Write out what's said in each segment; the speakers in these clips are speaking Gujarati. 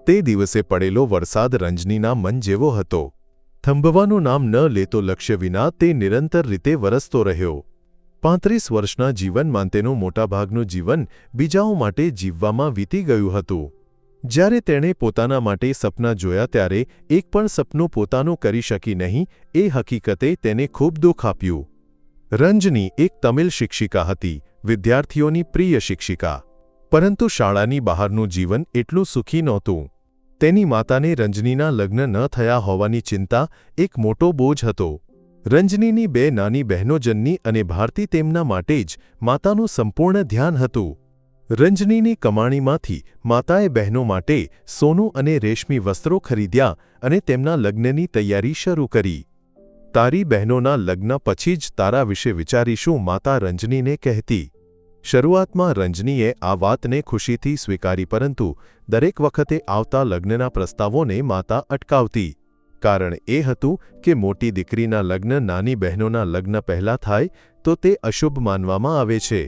તે દિવસે પડેલો વરસાદ રંજનીના મન જેવો હતો. થંભવાનું નામ ન લેતો લક્ષ્ય વિના તે નિરંતર રીતે વરસતો રહ્યો. પાંત્રીસ વર્ષના જીવનમાં તેનું મોટાભાગનું જીવન બીજાઓ માટે જીવવામાં વીતી ગયું હતું. જ્યારે તેણે પોતાના માટે સપના જોયા ત્યારે એક પણ સપનું પોતાનું કરી શકી નહીં, એ હકીકતે તેને ખૂબ દુઃખ આપ્યું. રંજની એક તમિલ શિક્ષિકા હતી, વિદ્યાર્થીઓની પ્રિય શિક્ષિકા. પરંતુ શાળાની બહારનું જીવન એટલું સુખી નહોતું. તેની માતાને રંજનીના લગ્ન ન થયા હોવાની ચિંતા એક મોટો બોજ હતો. રંજનીની બે નાની બહેનો જન્ની અને ભારતી તેમના માટે જ માતાનું સંપૂર્ણ ધ્યાન હતું. રંજનીની કમાણીમાંથી માતાએ બહેનો માટે સોનું અને રેશમી વસ્ત્રો ખરીદ્યા અને તેમના લગ્નની તૈયારી શરૂ કરી. તારી બહેનોના લગ્ન પછી જ તારા વિશે વિચારીશું માતા રંજનીને કહેતી. શરૂઆતમાં રંજનીએ આ વાતને ખુશીથી સ્વીકારી પરંતુ દરેક વખતે આવતા લગ્નના પ્રસ્તાવોને માતા અટકાવતી. કારણ એ હતું કે મોટી દીકરીના લગ્ન નાની બહેનોના લગ્ન પહેલાં થાય તો તે અશુભ માનવામાં આવે છે.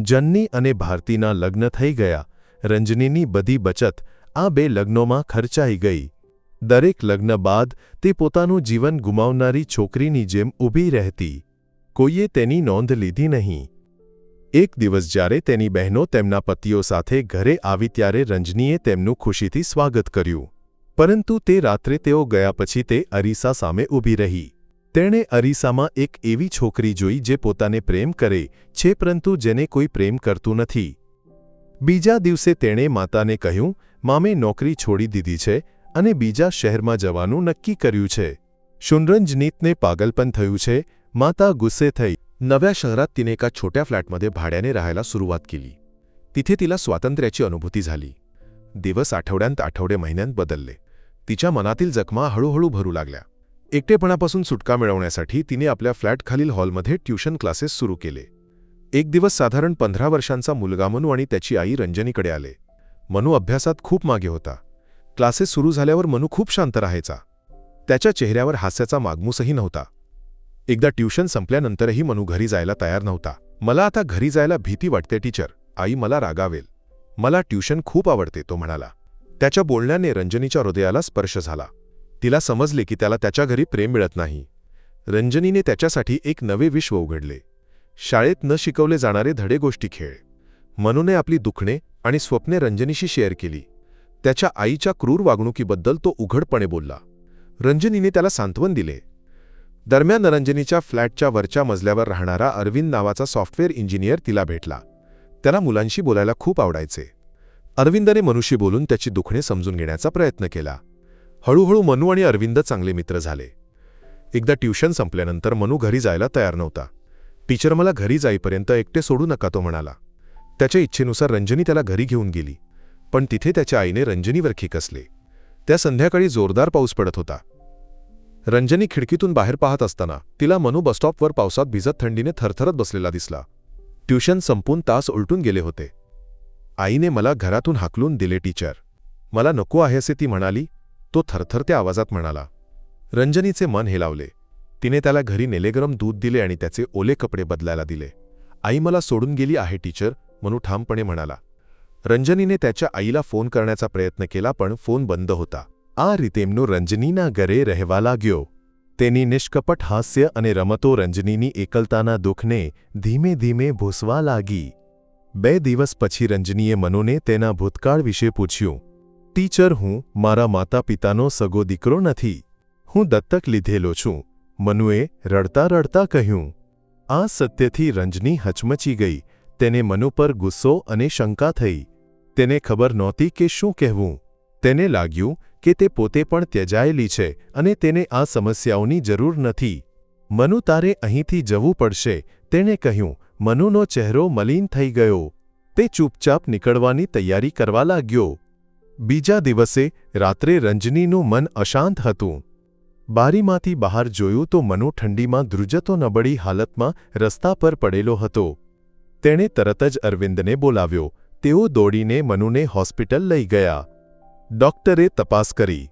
જન્ની અને ભારતીના લગ્ન થઈ ગયા. રંજનીની બધી બચત આ બે લગ્નોમાં ખર્ચાઈ ગઈ. દરેક લગ્ન બાદ તે પોતાનું જીવન ગુમાવનારી છોકરીની જેમ ઊભી રહેતી. કોઈએ તેની નોંધ લીધી નહીં. એક દિવસ જ્યારે તેની બહેનો તેમના પતિઓ સાથે ઘરે આવી ત્યારે રંજનીએ તેમનું ખુશીથી સ્વાગત કર્યું. પરંતુ તે રાત્રે તેઓ ગયા પછી તે અરીસા સામે ઊભી રહી. તેણે અરીસામાં એક એવી છોકરી જોઈ જે પોતાને પ્રેમ કરે છે પરંતુ જેને કોઈ પ્રેમ કરતું નથી. બીજા દિવસે તેણે માતાને કહ્યું, મામે નોકરી છોડી દીધી છે અને બીજા શહેરમાં જવાનું નક્કી કર્યું છે. શુનરંજનીતને પાગલપન થયું છે. માતા ગુસ્સે થઈ नव्या शहरात तिने एका छोट्या फ्लॅटमध्ये भाड्याने राहायला सुरुवात केली. तिथे तिला स्वातंत्र्याची अनुभूती झाली. दिवस आठवड्यांत आठवडे महिन्यांत बदलले. तिच्या मनातील जखमा हळूहळू भरू लागल्या. एकटेपणापासून सुटका मिळवण्यासाठी तिने आपल्या फ्लॅटखालील हॉलमध्ये ट्युशन क्लासेस सुरू केले. एक दिवस साधारण पंधरा वर्षांचा मुलगा मनू आणि त्याची आई रंजनीकडे आले. मनू अभ्यासात खूप मागे होता. क्लासेस सुरू झाल्यावर मनू खूप शांत राहायचा. त्याच्या चेहऱ्यावर हास्याचा मागमूसही नव्हता. एकदा ट्युशन संपल्यानंतरही मनू घरी जायला तयार नव्हता. मला आता घरी जायला भीती वाटते टीचर. आई मला रागावेल. मला ट्युशन खूप आवडते तो म्हणाला. त्याच्या बोलण्याने रंजनीच्या हृदयाला स्पर्श झाला. तिला समजले की त्याला त्याच्या घरी प्रेम मिळत नाही. रंजनीने त्याच्यासाठी एक नवे विश्व उघडले. शाळेत न शिकवले जाणारे धडे गोष्टी खेळ. मनूने आपली दुखणे आणि स्वप्ने रंजनीशी शेअर केली. त्याच्या आईच्या क्रूर वागणुकीबद्दल तो उघडपणे बोलला. रंजनीने त्याला सांत्वन दिले. दरम्यान रंजनीच्या फ्लॅटच्या वरच्या मजल्यावर राहणारा अरविंद नावाचा सॉफ्टवेअर इंजिनियर तिला भेटला. त्याला मुलांशी बोलायला खूप आवडायचे. अरविंदने मनुष्य बोलून त्याची दुखणे समजून घेण्याचा प्रयत्न केला. हळूहळू मनू आणि अरविंद चांगले मित्र झाले. एकदा ट्युशन संपल्यानंतर मनू घरी जायला तयार नव्हता. टीचर मला घरी जाईपर्यंत एकटे सोडू नका तो म्हणाला. त्याच्या इच्छेनुसार रंजनी त्याला घरी घेऊन गेली. पण तिथे त्याच्या आईने रंजनीवर खिकसले. त्या संध्याकाळी जोरदार पाऊस पडत होता. रंजनी खिडकीतून बाहेर पाहत असताना तिला मनू बसस्टॉपवर पावसात भिजत थंडीने थरथरत बसलेला दिसला. ट्युशन संपून तास उलटून गेले होते. आईने मला घरातून हाकलून दिले टीचर मला नको आहे असे ती म्हणाली. तो थरथरत्या आवाजात म्हणाला. रंजनीचे मन हेलावले. तिने त्याला घरी नेलेगरम दूध दिले आणि त्याचे ओले कपडे बदलायला दिले. आई मला सोडून गेली आहे टीचर मनू ठामपणे म्हणाला. रंजनीने त्याच्या आईला फोन करण्याचा प्रयत्न केला पण फोन बंद होता. આ રીતે એમનું રંજનીના ઘરે રહેવા લાગ્યો. તેની નિષ્કપટ હાસ્ય અને રમતો રંજનીની એકલતાના દુઃખને ધીમે ધીમે ભૂસવા લાગી. બે દિવસ પછી રંજનીએ મનુને તેના ભૂતકાળ વિશે પૂછ્યું. ટીચર, હું મારા માતા પિતાનો સગો દીકરો નથી. હું દત્તક લીધેલો છું. મનુએ રડતા રડતા કહ્યું. આ સત્યથી રંજની હચમચી ગઈ. તેને મનુ પર ગુસ્સો અને શંકા થઈ. તેને ખબર નહોતી કે શું કહેવું. તેને લાગ્યું કે તે પોતે પણ ત્યજાયેલી છે અને તેને આ સમસ્યાઓની જરૂર નથી. મનુ તારે અહીંથી જવું પડશે, તેણે કહ્યું. મનુનો ચહેરો મલિન થઈ ગયો. તે ચૂપચાપ નીકળવાની તૈયારી કરવા લાગ્યો. બીજા દિવસે રાત્રે રંજનીનું મન અશાંત હતું. બારીમાંથી બહાર જોયું તો મનુ ઠંડીમાં ધ્રુજતો નબળી હાલતમાં રસ્તા પર પડેલો હતો. તેણે તરત જ અરવિંદને બોલાવ્યો. તેઓ દોડીને મનુને હોસ્પિટલ લઈ ગયા. ડોક્ટરે તપાસ કરી.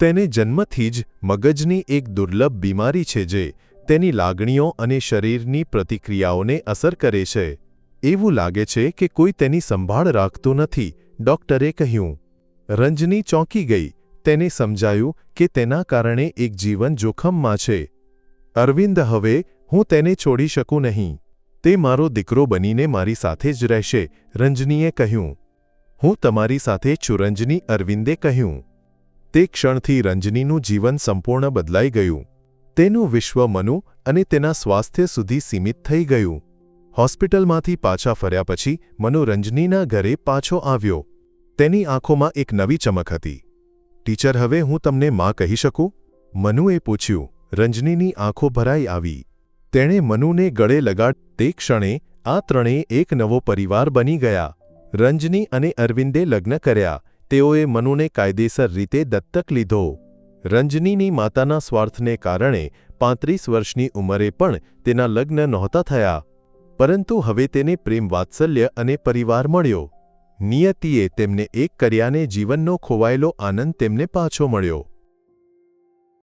તેને જન્મથી જ મગજની એક દુર્લભ બીમારી છે જે તેની લાગણીઓ અને શરીરની પ્રતિક્રિયાઓને અસર કરે છે. એવું લાગે છે કે કોઈ તેની સંભાળ રાખતું નથી, ડોક્ટરે કહ્યું. રંજની ચોંકી ગઈ. તેને સમજાયું કે તેના કારણે એક જીવન જોખમમાં છે. અરવિંદ, હવે હું તેને છોડી શકું નહીં. તે મારો દીકરો બનીને મારી સાથે જ રહેશે, રંજનીએ કહ્યું. હું તમારી સાથે ચુરંજની અરવિંદે કહ્યું. તે ક્ષણથી રંજનીનું જીવન સંપૂર્ણ બદલાઈ ગયું. તેનું વિશ્વ મનુ અને તેના સ્વાસ્થ્ય સુધી સીમિત થઈ ગયું. હોસ્પિટલમાંથી પાછા ફર્યા પછી મનુ રંજનીના ઘરે પાછો આવ્યો. તેની આંખોમાં એક નવી ચમક હતી. ટીચર, હવે હું તમને માં કહી શકું? મનુએ પૂછ્યું. રંજનીની આંખો ભરાઈ આવી. તેણે મનુને ગળે લગાડ, તે ક્ષણે આ ત્રણેય એક નવો પરિવાર બની ગયા. રંજની અને અરવિંદે લગ્ન કર્યા. તેઓએ મનુને કાયદેસર રીતે દત્તક લીધો. રંજનીની માતાના સ્વાર્થને કારણે પાંત્રીસ વર્ષની ઉંમરે પણ તેના લગ્ન નહોતા થયા. પરંતુ હવે તેને પ્રેમ વાત્સલ્ય અને પરિવાર મળ્યો. નિયતિએ તેમને એક કર્યાને જીવનનો ખોવાયેલો આનંદ તેમને પાછો મળ્યો.